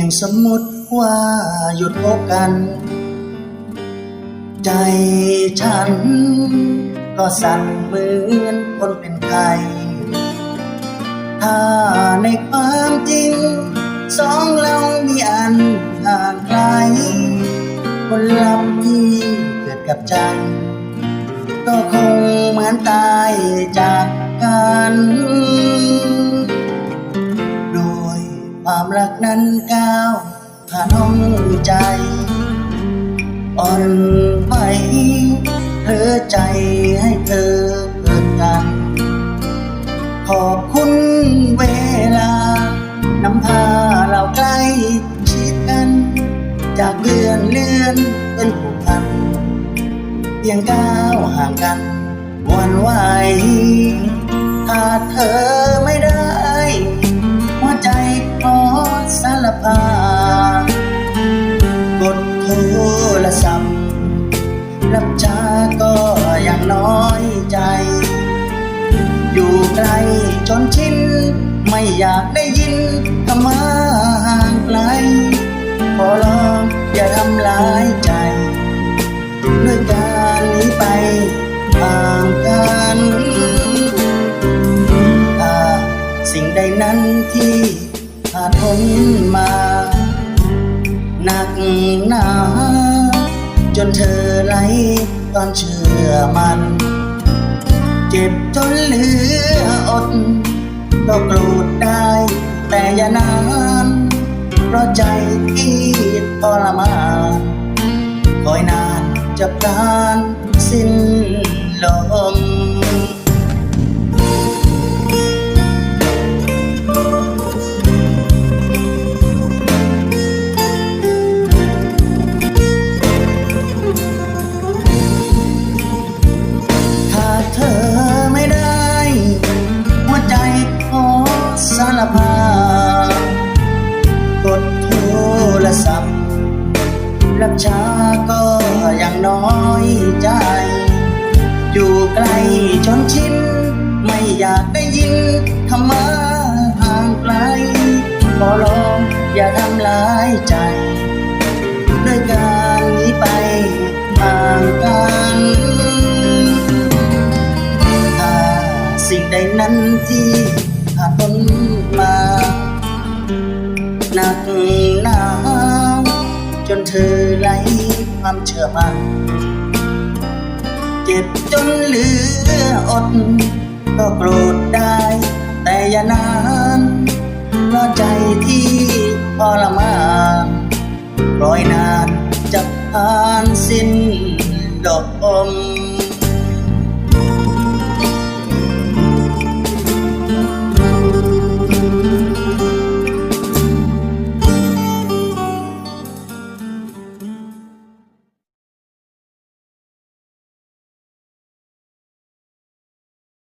พียงสมมติว่าหยุดพบกัน ใจฉัน ก็สั่นเหมือนคนเป็นไข้ถ้าในความจริง สองเรามีอันห่างไกลผลลัพธ์ที่เกิดกับใจ ก็คงเหมือนตายจาก รักนั้นก้าวผ่านห้องใจ อ่อนไหวเธอใจให้เธอเกิดกัน ขอบคุณเวลานำพาเราใกล้ชิดกัน จากเพื่อนเลื่อนเป็นผูกพันเพียงก้าวห่างกันวันไหวขาดเธอาก็ยังน้อยใจ อยู่ไกลจนชินไม่อยากได้ยินคำว่าห่างไกล ขอร้องอย่าทำร้ายใจ ด้วยการหนีไปห่างกันอ่าสิ่งใดนั้นที่ผ่านพ้นมา หนักหนา จนเธอไร้ความเชื่อมัน เจ็บจนเหลืออดก็โกรธได้ แต่อย่านานเพราะใจที่ทรมานคอยนานจะพรานสิ้น ช้าก็ยังน้อยใจ อยู่ไกลจนชินไม่อยากได้ยินคำว่าห่างไกล ขอร้องอย่าทำร้ายใจ ด้วยการนีไปห่างกันถ้าสิ่งใดนั้นที่ผ่านพ้นมาหนัก มัน เจ็บจนเหลืออด ก็โกรธได้ แต่อย่านานรอใจที่ทรมานร้อยนานจะผ่านสิ้นดอกอม